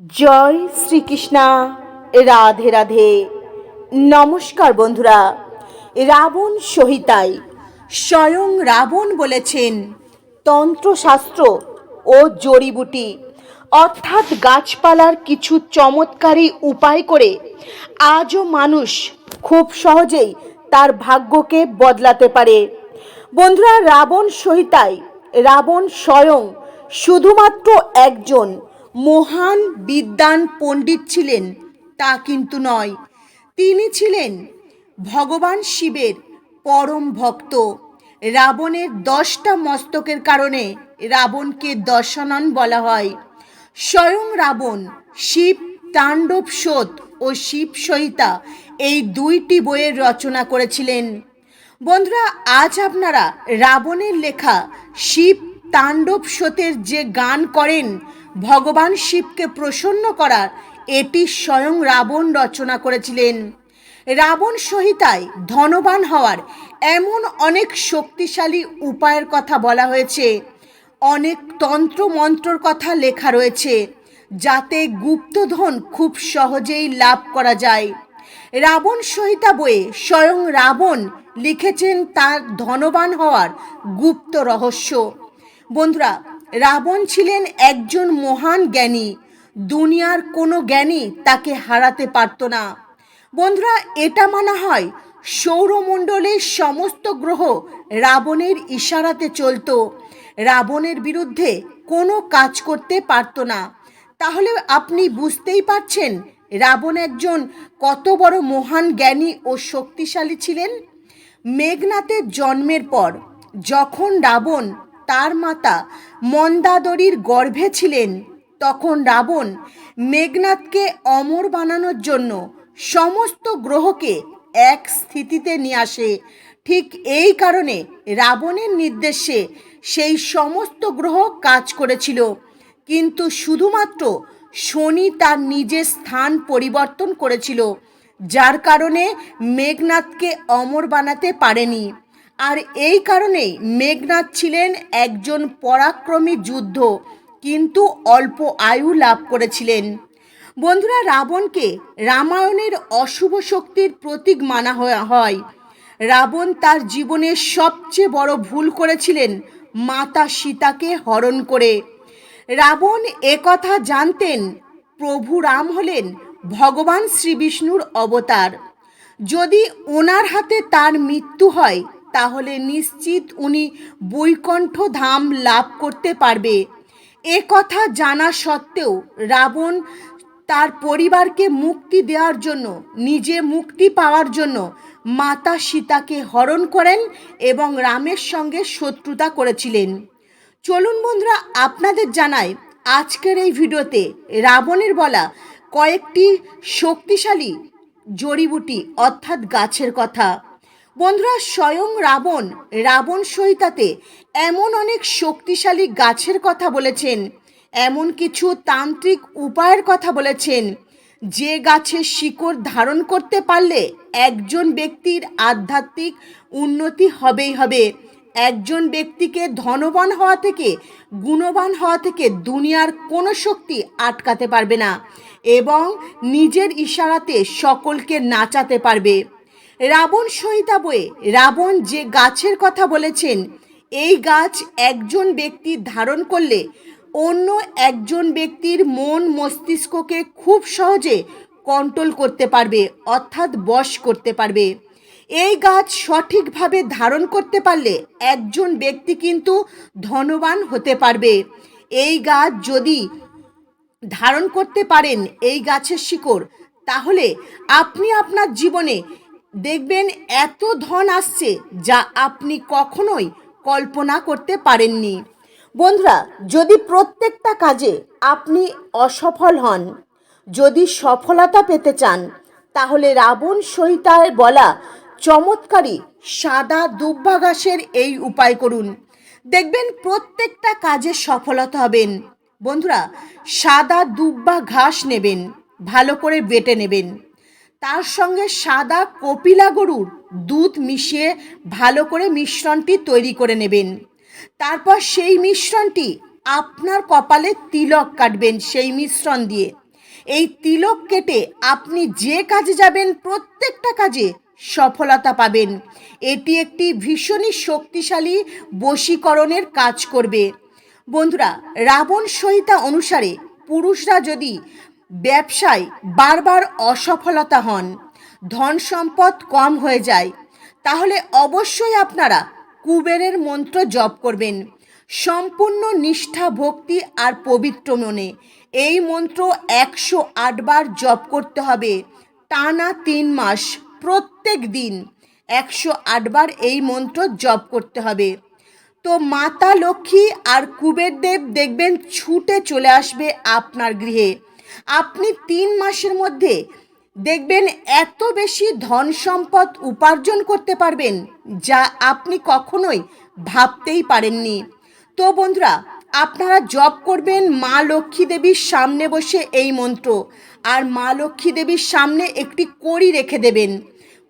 জয় শ্রীকৃষ্ণা, রাধে রাধে। নমস্কার বন্ধুরা, রাবণ সহিতায় স্বয়ং রাবণ বলেছেন তন্ত্রশাস্ত্র ও জড়িবুটি। অর্থাৎ গাছপালার কিছু চমৎকারী উপায় করে আজও মানুষ খুব সহজেই তার ভাগ্যকে বদলাতে পারে। বন্ধুরা, রাবণ সহিতায় রাবণ স্বয়ং শুধুমাত্র একজন মহান বিদ্বান পণ্ডিত ছিলেন, তা কিন্তু নয়। তিনি ছিলেন ভগবান শিবের পরম ভক্ত। রাবণের দশটা মস্তকের কারণে রাবণকে দশানন বলা হয়। স্বয়ং রাবণ, শিব, তাণ্ডব শোধ ও শিব সহিতা এই দুইটি বইয়ের রচনা করেছিলেন। বন্ধুরা, আজ আপনারা রাবণের লেখা শিব তাণ্ডব শোতের যে গান করেন ভগবান শিবকে প্রসন্ন করার এটি স্বয়ং রাবণ রচনা করেছিলেন। রাবণ সহিতায় ধনবান হওয়ার এমন অনেক শক্তিশালী উপায়ের কথা বলা হয়েছে। অনেক তন্ত্র মন্ত্রর কথা লেখা রয়েছে, যাতে গুপ্তধন খুব সহজেই লাভ করা যায়। রাবণ সহিতা বইয়ে স্বয়ং রাবণ লিখেছেন তার ধনবান হওয়ার গুপ্ত রহস্য। বন্ধুরা রাবণ ছিলেন একজন মহান জ্ঞানী। দুনিয়ার কোনো জ্ঞানী তাকে হারাতে পারত না। বন্ধুরা, এটা মানা হয় সৌরমণ্ডলের সমস্ত গ্রহ রাবণের ইশারাতে চলতো। রাবণের বিরুদ্ধে কোনো কাজ করতে পারত না। তাহলে আপনি বুঝতেই পারছেন রাবণ একজন কত বড় মহান জ্ঞানী ও শক্তিশালী ছিলেন? মেঘনাথের জন্মের পর যখন রাবণ তার মাতা মন্দাদরীর গর্ভে ছিলেন। তখন রাবণ মেঘনাথকে অমর বানানোর জন্য সমস্ত গ্রহকে এক স্থিতিতে নিয়ে আসে। ঠিক এই কারণে রাবণের নির্দেশে সেই সমস্ত গ্রহ কাজ করেছিল। কিন্তু শুধুমাত্র শনি তার নিজের স্থান পরিবর্তন করেছিল, যার কারণে মেঘনাথকে অমর বানাতে পারেনি। আর এই কারণেই মেঘনাথ ছিলেন একজন পরাক্রমী যুদ্ধ, কিন্তু অল্প আয়ু লাভ করেছিলেন। বন্ধুরা, রাবণকে রামায়ণের অশুভ শক্তির প্রতীক মানা হয়ে- রাবণ তার জীবনের সবচেয়ে বড় ভুল করেছিলেন মাতা সীতাকে হরণ করে। রাবণ একথা জানতেন, প্রভু রাম হলেন ভগবান শ্রীবিষ্ণুর অবতার। যদি ওনার হাতে তার মৃত্যু হয় তাহলে নিশ্চিত উনি বৈকণ্ঠ ধাম লাভ করতে পারবে। এ কথা জানা সত্ত্বেও রাবণ তার পরিবারকে মুক্তি দেওয়ার জন্য, নিজে মুক্তি পাওয়ার জন্য মাতা সীতাকে হরণ করেন এবং রামের সঙ্গে শত্রুতা করেছিলেন। চলুন বন্ধুরা, আপনাদের জানাই আজকের এই ভিডিওতে রাবণের বলা কয়েকটি শক্তিশালী জড়িবুটি, অর্থাৎ গাছের কথা। বন্ধুরা, স্বয়ং রাবণ রাবণ সহিতাতে এমন অনেক শক্তিশালী গাছের কথা বলেছেন, এমন কিছু তান্ত্রিক উপায়ের কথা বলেছেন। যে গাছের শিকড় ধারণ করতে পারলে একজন ব্যক্তির আধ্যাত্মিক উন্নতি হবেই হবে। একজন ব্যক্তিকে ধনবান হওয়া থেকে, গুণবান হওয়া থেকে দুনিয়ার কোনো শক্তি আটকাতে পারবে না এবং নিজের ইশারাতে সকলকে নাচাতে পারবে। রাবণ সহিতা বয়ে। রাবণ যে গাছের কথা বলেছেন, এই গাছ একজন ব্যক্তি ধারণ করলে অন্য একজন ব্যক্তির মন মস্তিষ্ককে খুব সহজে কন্ট্রোল করতে পারবে, অর্থাৎ বশ করতে পারবে। এই গাছ সঠিকভাবে ধারণ করতে পারলে একজন ব্যক্তি কিন্তু ধনবান হতে পারবে। এই গাছ যদি ধারণ করতে পারেন এই গাছের শিকড়, তাহলে আপনি আপনার জীবনে দেখবেন এত ধন আসছে যা আপনি কখনোই কল্পনা করতে পারেননি। বন্ধুরা, যদি প্রত্যেকটা কাজে আপনি অসফল হন, যদি সফলতা পেতে চান, তাহলে রাবণ সহিতায় বলা চমৎকারী সাদা দুব্বা ঘাসের এই উপায় করুন। দেখবেন প্রত্যেকটা কাজে সফলতা হবেন। বন্ধুরা, সাদা দুব্বা ঘাস নেবেন, ভালো করে বেটে নেবেন। তার সঙ্গে সাদা কপিলা গরুর দুধ মিশিয়ে ভালো করে মিশ্রণটি তৈরি করে নেবেন। তারপর সেই মিশ্রণটি আপনার কপালে তিলক কাটবেন সেই মিশ্রণ দিয়ে। এই তিলক কেটে আপনি যে কাজে যাবেন, প্রত্যেকটা কাজে সফলতা পাবেন। এটি একটি ভীষণই শক্তিশালী বশীকরণের কাজ করবে। বন্ধুরা, রাবণ সংহিতা অনুসারে পুরুষরা যদি ব্যবসায় বারবার অসফলতা হন, ধন সম্পদ কম হয়ে যায়, তাহলে অবশ্যই আপনারা কুবেরের মন্ত্র জপ করবেন। সম্পূর্ণ নিষ্ঠা, ভক্তি আর পবিত্র মনে এই মন্ত্র একশো আটবার জপ করতে হবে টানা তিন মাস, প্রত্যেক দিন একশো আটবার এই মন্ত্র জপ করতে হবে। তো মাতা লক্ষ্মী আর কুবের দেব দেখবেন ছুটে চলে আসবে আপনার গৃহে। আপনি তিন মাসের মধ্যে দেখবেন এত বেশি ধন সম্পদ উপার্জন করতে পারবেন যা আপনি কখনোই ভাবতেই পারেননি। তো বন্ধুরা, আপনারা জপ করবেন মা লক্ষ্মী দেবীর সামনে বসে এই মন্ত্র, আর মা লক্ষ্মী দেবীর সামনে একটি কড়ি রেখে দেবেন।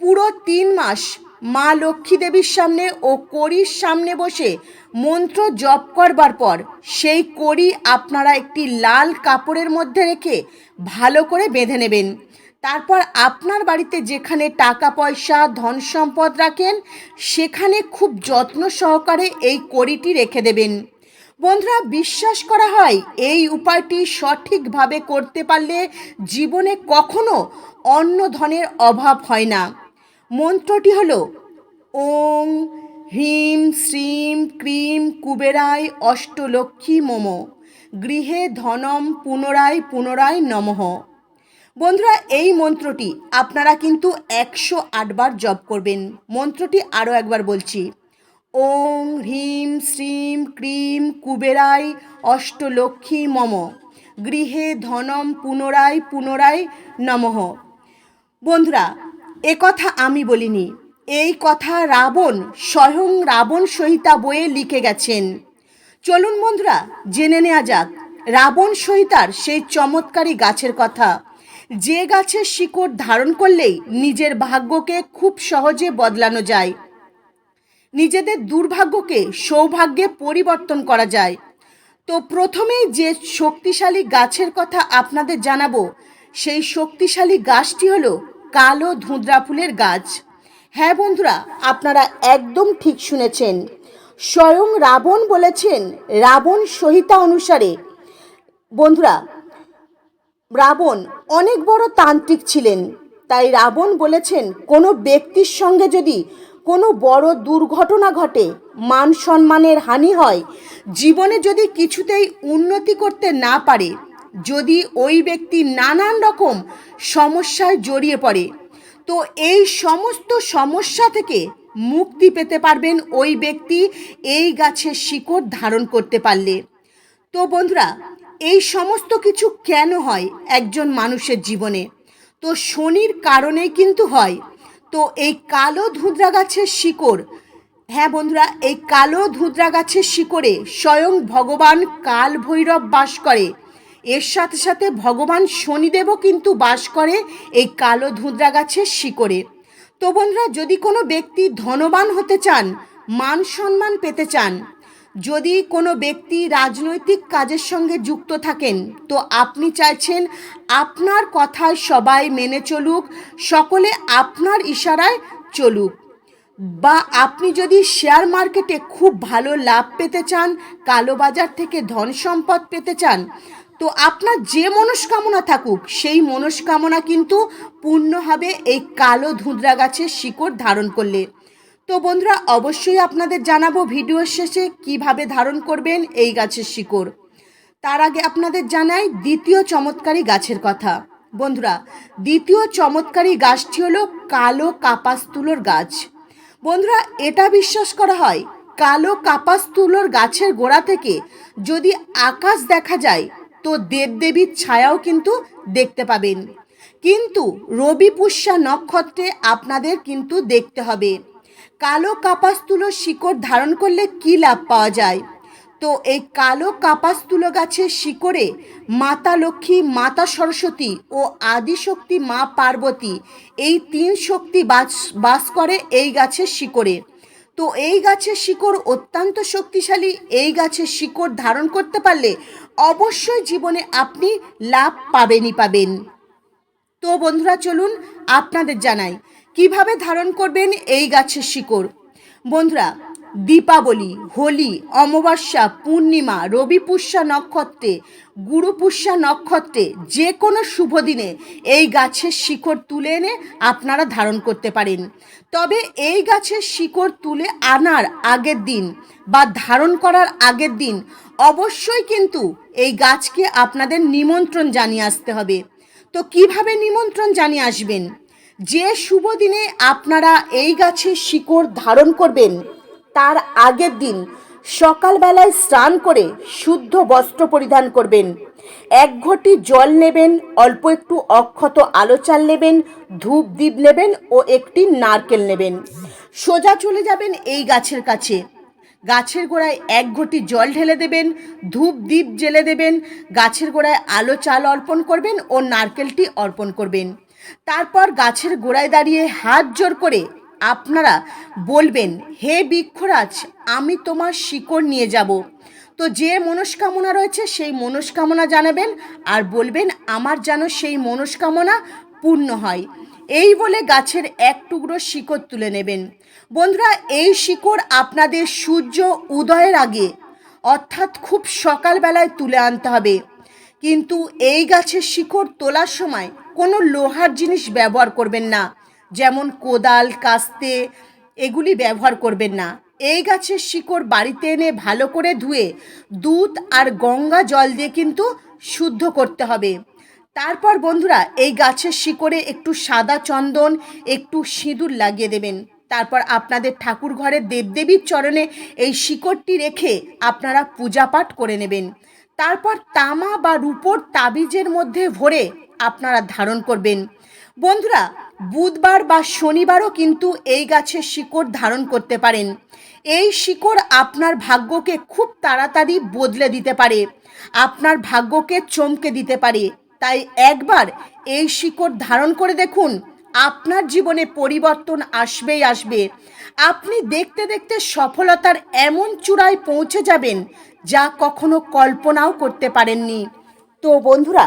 পুরো তিন মাস মা লক্ষ্মী দেবীর সামনে ও কড়ির সামনে বসে মন্ত্র জপ করবার পর সেই কড়ি আপনারা একটি লাল কাপড়ের মধ্যে রেখে ভালো করে বেঁধে নেবেন। তারপর আপনার বাড়িতে যেখানে টাকা পয়সা, ধন সম্পদ রাখেন, সেখানে খুব যত্ন সহকারে এই কড়িটি রেখে দেবেন। বন্ধুরা, বিশ্বাস করা হয় এই উপায়টি সঠিকভাবে করতে পারলে জীবনে কখনো অন্য ধনের অভাব হয় না। মন্ত্রটি হল, ওং হ্রিম শ্রীম ক্রিম কুবেরায় অষ্টলক্ষ্মী মম, গৃহে ধনম পুনরায় পুনরায় নমঃ। বন্ধুরা, এই মন্ত্রটি আপনারা কিন্তু একশো আটবার জপ করবেন। মন্ত্রটি আরও একবার বলছি, ওং হ্রিম শ্রীম ক্রিম কুবেরায় অষ্টলক্ষ্মী মম, গৃহে ধনম পুনরায় পুনরায় নমঃ। বন্ধুরা এ কথা আমি বলিনি। এই কথা রাবণ, স্বয়ং রাবণ সহিতা বইয়ে লিখে গেছেন। চলুন বন্ধুরা, জেনে নেওয়া যাক, রাবণ সহিতার সেই চমৎকারী গাছের কথা। যে গাছের শিকড় ধারণ করলেই নিজের ভাগ্যকে খুব সহজে বদলানো যায়। নিজেদের দুর্ভাগ্যকে সৌভাগ্যে পরিবর্তন করা যায়। তো প্রথমেই যে শক্তিশালী গাছের কথা আপনাদের জানাব, সেই শক্তিশালী গাছটি হলো কালো ধুঁদ্রা ফুলের গাছ। হ্যাঁ বন্ধুরা, আপনারা একদম ঠিক শুনেছেন। স্বয়ং রাবণ বলেছেন, রাবণ সহিতা অনুসারে। বন্ধুরা, রাবণ অনেক বড় তান্ত্রিক ছিলেন। তাই রাবণ বলেছেন, কোনো ব্যক্তির সঙ্গে যদি কোনো বড় দুর্ঘটনা ঘটে মান সম্মানের হানি হয়, জীবনে যদি কিছুতেই উন্নতি করতে না পারে যদি ওই ব্যক্তি নানান রকম সমস্যায় জড়িয়ে পড়ে, তো এই সমস্ত সমস্যা থেকে মুক্তি পেতে পারবেন ওই ব্যক্তি এই গাছের শিকড় ধারণ করতে পারলে। তো বন্ধুরা, এই সমস্ত কিছু কেন হয় একজন মানুষের জীবনে? তো শনির কারণেই কিন্তু হয়। তো এই কালো ধুদ্রা গাছের শিকড় হ্যাঁ বন্ধুরা, এই কালো ধুদ্রা গাছের শিকড়ে স্বয়ং ভগবান কাল ভৈরব বাস করে। এর সাথে সাথে ভগবান শনিদেবও কিন্তু বাস করে এই কালো ধুদ্রা গাছের শিকড়ে। তো বন্ধুরা, যদি কোনো ব্যক্তি ধনবান হতে চান, মান সম্মান পেতে চান, যদি কোনো ব্যক্তি রাজনৈতিক কাজের সঙ্গে যুক্ত থাকেন, তো আপনি চাইছেন আপনার কথায় সবাই মেনে চলুক, সকলে আপনার ইশারায় চলুক। বা আপনি যদি শেয়ার মার্কেটে খুব ভালো লাভ পেতে চান কালোবাজার থেকে ধন সম্পদ পেতে চান তো আপনার যে মনস্কামনা থাকুক, সেই মনস্কামনা কিন্তু পূর্ণ হবে এই কালো ধুদ্রা গাছের শিকড় ধারণ করলে। তো বন্ধুরা, অবশ্যই আপনাদের জানাব ভিডিওর শেষে কীভাবে ধারণ করবেন এই গাছের শিকড়। তার আগে আপনাদের জানাই দ্বিতীয় চমৎকারী গাছের কথা। বন্ধুরা, দ্বিতীয় চমৎকারী গাছটি হলো কালো কাপাস তুলোর গাছ। বন্ধুরা, এটা বিশ্বাস করা হয়, কালো কাপাস তুলোর গাছের গোড়া থেকে যদি আকাশ দেখা যায় তো দেবদেবীর ছায়াও কিন্তু দেখতে পাবেন। কিন্তু রবি পুষ্যা নক্ষত্রে আপনাদের কিন্তু দেখতে হবে। কালো কাপাস শিকড় ধারণ করলে কি লাভ পাওয়া যায়? তো এই কালো কাপাস তুলো গাছের শিকড়ে মাতা লক্ষ্মী, মাতা সরস্বতী ও আদিশক্তি মা পার্বতী এই তিন শক্তি বাস বাস করে এই গাছের শিকড়ে। তো এই গাছের শিকড় অত্যন্ত শক্তিশালী, এই গাছের শিকড় ধারণ করতে পারলে অবশ্যই জীবনে আপনি লাভ পাবেনই পাবেন। তো বন্ধুরা, চলুন আপনাদের জানাই, কীভাবে ধারণ করবেন এই গাছের শিকড়? বন্ধুরা দীপাবলি, হোলি, অমাবস্যা, পূর্ণিমা, রবি পুষ্যা নক্ষত্রে, গুরু পুষ্যা নক্ষত্রে যে কোনো শুভ দিনে এই গাছের শিকড় তুলে এনে আপনারা ধারণ করতে পারেন। তবে এই গাছের শিকড় তুলে আনার আগের দিন বা ধারণ করার আগের দিন অবশ্যই কিন্তু এই গাছকে আপনাদের নিমন্ত্রণ জানিয়ে আসতে হবে। তো কীভাবে নিমন্ত্রণ জানিয়ে আসবেন? যে শুভ দিনে আপনারা এই গাছের শিকড় ধারণ করবেন তার আগের দিন সকালবেলায় স্নান করে শুদ্ধ বস্ত্র পরিধান করবেন। এক ঘটি জল নেবেন, অল্প একটু অক্ষত আলো চাল নেবেন, ধূপ দ্বীপ নেবেন ও একটি নারকেল নেবেন। সোজা চলে যাবেন এই গাছের কাছে। গাছের গোড়ায় এক ঘটি জল ঢেলে দেবেন, ধূপ দ্বীপ জেলে দেবেন, গাছের গোড়ায় আলো চাল অর্পণ করবেন ও নারকেলটি অর্পণ করবেন। তারপর গাছের গোড়ায় দাঁড়িয়ে হাত জোর করে আপনারা বলবেন, হে বৃক্ষরাজ, আমি তোমার শিকড় নিয়ে যাব। তো যে মনস্কামনা রয়েছে, সেই মনস্কামনা জানাবেন আর বলবেন, আমার যেন সেই মনস্কামনা পূর্ণ হয়। এই বলে গাছের এক টুকরো শিকড় তুলে নেবেন। বন্ধুরা, এই শিকড় আপনাদের সূর্য উদয়ের আগে অর্থাৎ খুব সকালবেলায় তুলে আনতে হবে। কিন্তু এই গাছের শিকড় তোলার সময় কোনো লোহার জিনিস ব্যবহার করবেন না। যেমন কোদাল, কাস্তে, এগুলি ব্যবহার করবেন না। এই গাছের শিকড় বাড়িতে এনে ভালো করে ধুয়ে দুধ আর গঙ্গা জল দিয়ে কিন্তু শুদ্ধ করতে হবে। তারপর বন্ধুরা, এই গাছের শিকড়ে একটু সাদা চন্দন, একটু সিঁদুর লাগিয়ে দেবেন। তারপর আপনাদের ঠাকুর ঘরের দেবদেবীর চরণে এই শিকড়টি রেখে আপনারা পূজা পাঠ করে নেবেন। তারপর তামা বা রূপোর তাবিজের মধ্যে ভরে আপনারা ধারণ করবেন। বন্ধুরা বুধবার বা শনিবারও কিন্তু এই গাছের শিকড় ধারণ করতে পারেন। এই শিকড় আপনার ভাগ্যকে খুব তাড়াতাড়ি বদলে দিতে পারে। আপনার ভাগ্যকে চমকে দিতে পারে। তাই একবার এই শিকড় ধারণ করে দেখুন, আপনার জীবনে পরিবর্তন আসবেই আসবে। আপনি দেখতে দেখতে সফলতার এমন চূড়ায় পৌঁছে যাবেন যা কখনো কল্পনাও করতে পারেননি। তো বন্ধুরা